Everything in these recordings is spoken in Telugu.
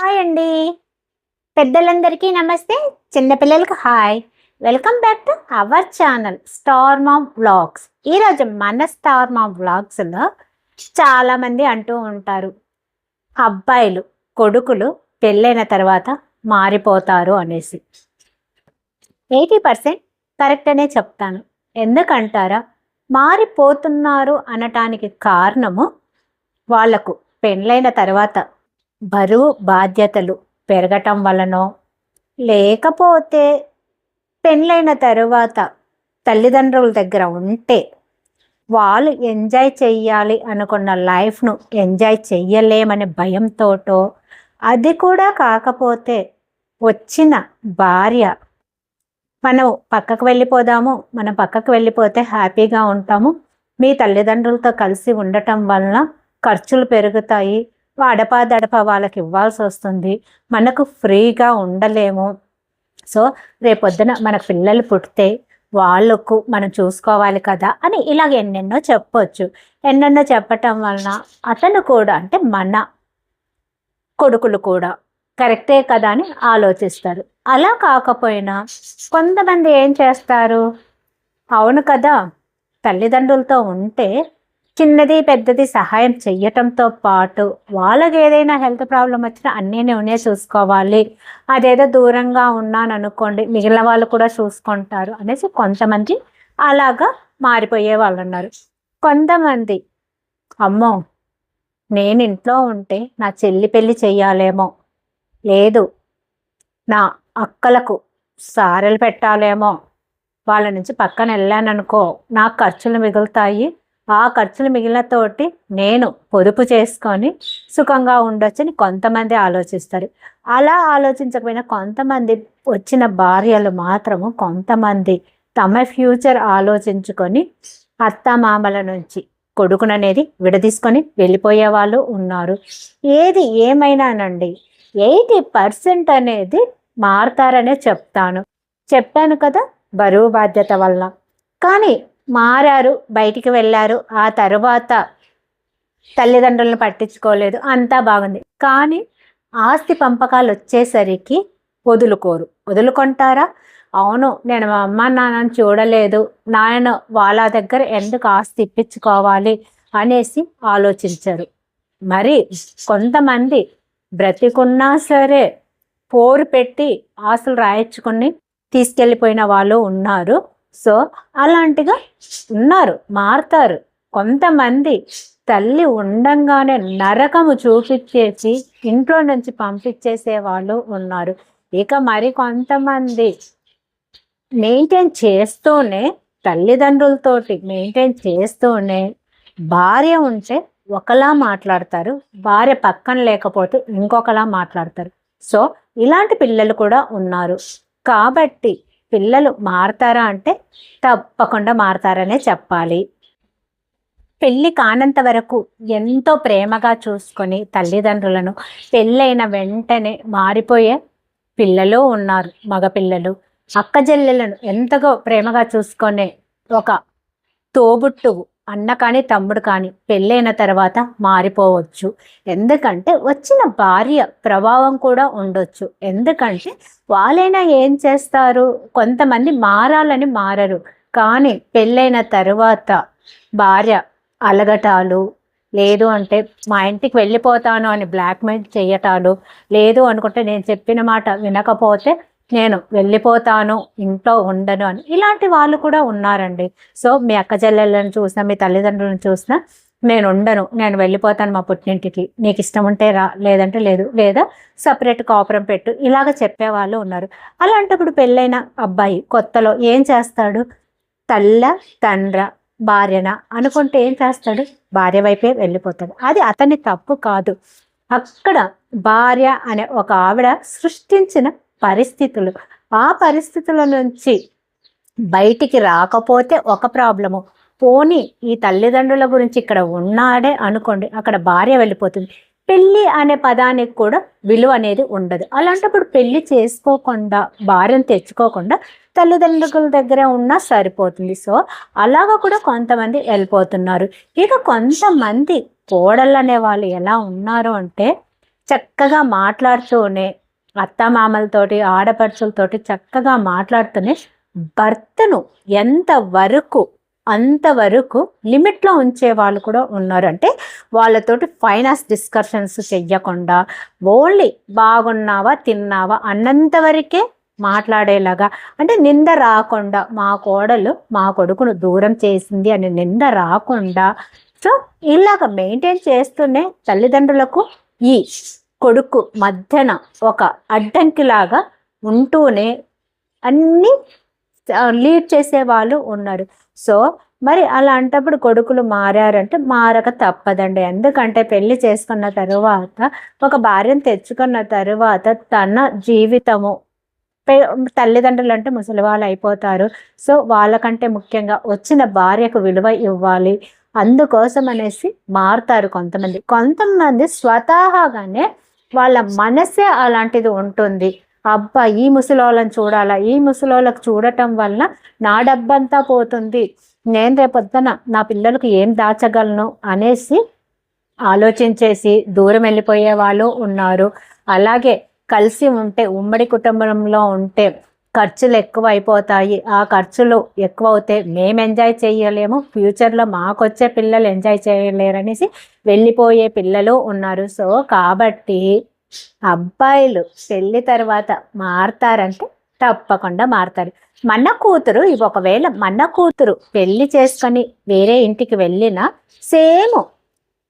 హాయ్ అండి. పెద్దలందరికీ నమస్తే. చిన్నపిల్లలకు hi welcome back to our channel star mom vlogs ఈరోజు మన స్టార్ మామ్ వ్లాగ్స్లో చాలామంది అంటూ ఉంటారు. అబ్బాయిలు కొడుకులు పెళ్ళైన తర్వాత మారిపోతారు అనేసి. ఎయిటీ పర్సెంట్ కరెక్ట్ అనే చెప్తాను. ఎందుకంటారా? మారిపోతున్నారు అనటానికి కారణము వాళ్ళకు పెళ్ళైన తర్వాత బరువు బాధ్యతలు పెరగటం వలనో లేకపోతే పెళ్ళైన తరువాత తల్లిదండ్రుల దగ్గర ఉంటే వాళ్ళు ఎంజాయ్ చెయ్యాలి అనుకున్న లైఫ్ను ఎంజాయ్ చెయ్యలేమనే భయంతోటో అది కూడా కాకపోతే వచ్చిన భార్య మనం పక్కకు వెళ్ళిపోదాము మనం పక్కకు వెళ్ళిపోతే హ్యాపీగా ఉంటాము మీ తల్లిదండ్రులతో కలిసి ఉండటం వలన ఖర్చులు పెరుగుతాయి అడపా దడప వాళ్ళకి ఇవ్వాల్సి వస్తుంది. మనకు ఫ్రీగా ఉండలేము. సో రేపొద్దున మన పిల్లలు పుడితే వాళ్ళకు మనం చూసుకోవాలి కదా అని ఇలాగ ఎన్నెన్నో చెప్పొచ్చు. ఎన్నెన్నో చెప్పటం వలన అతను కూడా అంటే మన కొడుకులు కూడా కరెక్టే కదా అని ఆలోచిస్తారు. అలా కాకపోయినా కొంతమంది ఏం చేస్తారు? అవును కదా తల్లిదండ్రులతో ఉంటే చిన్నది పెద్దది సహాయం చెయ్యటంతో పాటు వాళ్ళకి ఏదైనా హెల్త్ ప్రాబ్లం వచ్చినా అన్నీ నేనే చూసుకోవాలి. అదేదో దూరంగా ఉన్నాను అనుకోండి మిగిలిన వాళ్ళు కూడా చూసుకుంటారు అనేసి కొంతమంది అలాగా మారిపోయే వాళ్ళు ఉన్నారు కొంతమంది అమ్మో నేను ఇంట్లో ఉంటే నా చెల్లి పెళ్ళి చెయ్యాలేమో లేదు నా అక్కలకు సారెలు పెట్టాలేమో వాళ్ళ నుంచి పక్కన వెళ్ళాననుకో నా ఖర్చులు మిగులుతాయి ఆ ఖర్చులు మిగిలిన తోటి నేను పొదుపు చేసుకొని సుఖంగా ఉండొచ్చని కొంతమంది ఆలోచిస్తారు. అలా ఆలోచించకపోయినా కొంతమంది వచ్చిన భార్యలు మాత్రము కొంతమంది తమ ఫ్యూచర్ ఆలోచించుకొని అత్తమామల నుంచి కొడుకుననేది విడదీసుకొని వెళ్ళిపోయే వాళ్ళు ఉన్నారు. ఏది ఏమైనానండి? ఎయిటీ పర్సెంట్ అనేది మారతారనే చెప్తాను. చెప్పాను కదా బరువు బాధ్యత వల్ల. కానీ మారారు బయటికి వెళ్ళారు. ఆ తరువాత తల్లిదండ్రులను పట్టించుకోలేదు. అంతా బాగుంది. కానీ ఆస్తి పంపకాలు వచ్చేసరికి వదులుకోరు. వదులుకుంటారా? అవును నేను మా అమ్మ నాన్నని చూడలేదు. నాయన వాళ్ళ దగ్గర ఎందుకు ఆస్తి ఇప్పించుకోవాలి అనేసి ఆలోచించరు. మరి కొంతమంది బ్రతికున్నా సరే పోరు పెట్టి ఆస్తులు రాయించుకొని తీసుకెళ్ళిపోయిన వాళ్ళు ఉన్నారు. సో అలాంటిగా ఉన్నారు మారుతారు. కొంతమంది తల్లి ఉండంగానే నరకము చూపించేసి ఇంట్లో నుంచి పంపించేసే వాళ్ళు ఉన్నారు. ఇక మరి కొంతమంది మెయింటైన్ చేస్తూనే తల్లిదండ్రులతోటి మెయింటైన్ చేస్తూనే భార్య ఉంటే ఒకలా మాట్లాడతారు భార్య పక్కన లేకపోతే ఇంకొకలా మాట్లాడతారు. సో ఇలాంటి పిల్లలు కూడా ఉన్నారు. కాబట్టి పిల్లలు మారతారా అంటే తప్పకుండా మారతారనే చెప్పాలి. పెళ్ళి కానంత వరకు ఎంతో ప్రేమగా చూసుకొని తల్లిదండ్రులను పెళ్ళైన వెంటనే మారిపోయే పిల్లలు ఉన్నారు మగపిల్లలు. అక్కజెల్లెలను ఎంతగా ప్రేమగా చూసుకునే ఒక తోబుట్టువు అన్న కానీ తమ్ముడు కానీ పెళ్ళైన తర్వాత మారిపోవచ్చు. ఎందుకంటే వచ్చిన భార్య ప్రభావం కూడా ఉండొచ్చు. ఎందుకంటే వాళ్ళైనా ఏం చేస్తారు? కొంతమంది మారాలని మారరు. కానీ పెళ్ళైన తర్వాత భార్య అలగటాలు లేదు అంటే మా ఇంటికి వెళ్ళిపోతాను అని బ్లాక్మెయిల్ చేయటాలు లేదు అనుకుంటే నేను చెప్పిన మాట వినకపోతే నేను వెళ్ళిపోతాను ఇంట్లో ఉండను అని. ఇలాంటి వాళ్ళు కూడా ఉన్నారండి. సో మీ అక్క చెల్లెళ్ళని చూసినా మీ తల్లిదండ్రులను చూసినా నేను ఉండను నేను వెళ్ళిపోతాను మా పుట్టింటికి. నీకు ఇష్టం ఉంటే రా లేదంటే లేదు లేదా సపరేట్ కాపురం పెట్టు ఇలాగ చెప్పేవాళ్ళు ఉన్నారు. అలాంటప్పుడు పెళ్ళైన అబ్బాయి కొత్తలో ఏం చేస్తాడు? తల్ల తండ్ర భార్యన అనుకుంటే ఏం చేస్తాడు? భార్య వైపే వెళ్ళిపోతాడు. అది అతని తప్పు కాదు. అక్కడ భార్య అనే ఒక ఆవిడ సృష్టించిన పరిస్థితులు. ఆ పరిస్థితుల నుంచి బయటికి రాకపోతే ఒక ప్రాబ్లము. పోనీ ఈ తల్లిదండ్రుల గురించి ఇక్కడ ఉన్నాడే అనుకోండి అక్కడ భార్య వెళ్ళిపోతుంది. పెళ్ళి అనే పదానికి కూడా విలువ అనేది ఉండదు. అలాంటప్పుడు పెళ్ళి చేసుకోకుండా భార్యను తెచ్చుకోకుండా తల్లిదండ్రుల దగ్గర ఉన్నా సరిపోతుంది. సో అలాగా కూడా కొంతమంది వెళ్ళిపోతున్నారు. ఇక కొంతమంది కోడళ్ళు అనే వాళ్ళు ఎలా ఉన్నారు అంటే చక్కగా మాట్లాడుతూనే అత్తమామలతోటి ఆడపడుచులతోటి చక్కగా మాట్లాడుతూనే భర్తను ఎంతవరకు అంతవరకు లిమిట్లో ఉంచే వాళ్ళు కూడా ఉన్నారు. అంటే వాళ్ళతోటి ఫైనాన్స్ డిస్కషన్స్ చెయ్యకుండా ఓన్లీ బాగున్నావా తిన్నావా అన్నంత వరకే మాట్లాడేలాగా అంటే నింద రాకుండా మా కోడలు మా కొడుకును దూరం చేసింది అని నింద రాకుండా సో ఇలాగ మెయింటైన్ చేస్తూనే తల్లిదండ్రులకు ఈ కొడుకు మధ్యన ఒక అడ్డంకిలాగా ఉంటూనే అన్నీ లీడ్ చేసే వాళ్ళు ఉన్నారు. సో మరి అలాంటప్పుడు కొడుకులు మారారంటే మారక తప్పదండి. ఎందుకంటే పెళ్ళి చేసుకున్న తరువాత ఒక భార్యను తెచ్చుకున్న తరువాత తన జీవితము తల్లిదండ్రులు అంటే ముసలి వాళ్ళు అయిపోతారు. సో వాళ్ళకంటే ముఖ్యంగా వచ్చిన భార్యకు విలువ ఇవ్వాలి. అందుకోసం అనేసి మారుతారు కొంతమంది. కొంతమంది స్వతహాగానే వాళ్ళ మనసే అలాంటిది ఉంటుంది. అబ్బా ఈ ముసలోళ్ళని చూడాలా? ఈ ముసలోళ్ళకి చూడటం వలన నా డబ్బంతా పోతుంది. నేను రేపొద్దున నా పిల్లలకు ఏం దాచగలను అనేసి ఆలోచించేసి దూరం వెళ్ళిపోయే వాళ్ళు ఉన్నారు. అలాగే కలిసి ఉంటే ఉమ్మడి కుటుంబంలో ఉంటే ఖర్చులు ఎక్కువ అయిపోతాయి ఆ ఖర్చులు ఎక్కువ అవుతే మేము ఎంజాయ్ చేయలేము. ఫ్యూచర్లో మాకు వచ్చే పిల్లలు ఎంజాయ్ చేయలేరనేసి వెళ్ళిపోయే పిల్లలు ఉన్నారు. సో కాబట్టి అబ్బాయిలు పెళ్ళి తర్వాత మారతారంటే తప్పకుండా మారతారు. మన కూతురు ఇవి ఒకవేళ మన కూతురు పెళ్ళి చేసుకొని వేరే ఇంటికి వెళ్ళినా సేమ్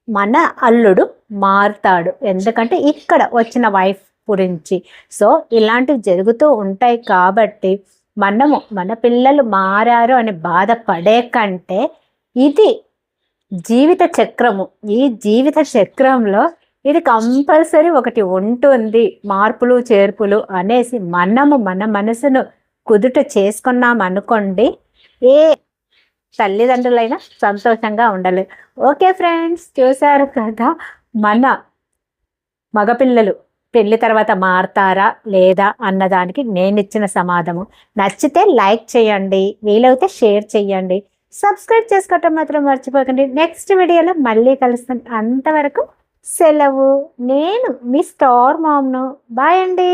మన అల్లుడు మారుతాడు. ఎందుకంటే ఇక్కడ వచ్చిన వైఫ్ గురించి. సో ఇలాంటివి జరుగుతూ ఉంటాయి కాబట్టి మనము మన పిల్లలు మారారు అని బాధపడే కంటే ఇది జీవిత చక్రము. ఈ జీవిత చక్రంలో ఇది కంపల్సరీ ఒకటి ఉంటుంది. మార్పులు చేర్పులు అనేసి మనము మన మనసును కుదుట చేసుకున్నాం అనుకోండి ఏ తల్లిదండ్రులైనా సంతోషంగా ఉండాలి. ఓకే ఫ్రెండ్స్ చూసారు కదా మన మగపిల్లలు పెళ్ళి తర్వాత మారతారా లేదా అన్నదానికి నేను ఇచ్చిన సమాధానం నచ్చితే లైక్ చేయండి వీలైతే షేర్ చేయండి. సబ్స్క్రైబ్ చేసుకోవటం మాత్రం మర్చిపోకండి. నెక్స్ట్ వీడియోలో మళ్ళీ కలుస్తాను అంతవరకు సెలవు. నేను మీ స్టార్ మామ్ను. బాయ్ అండి.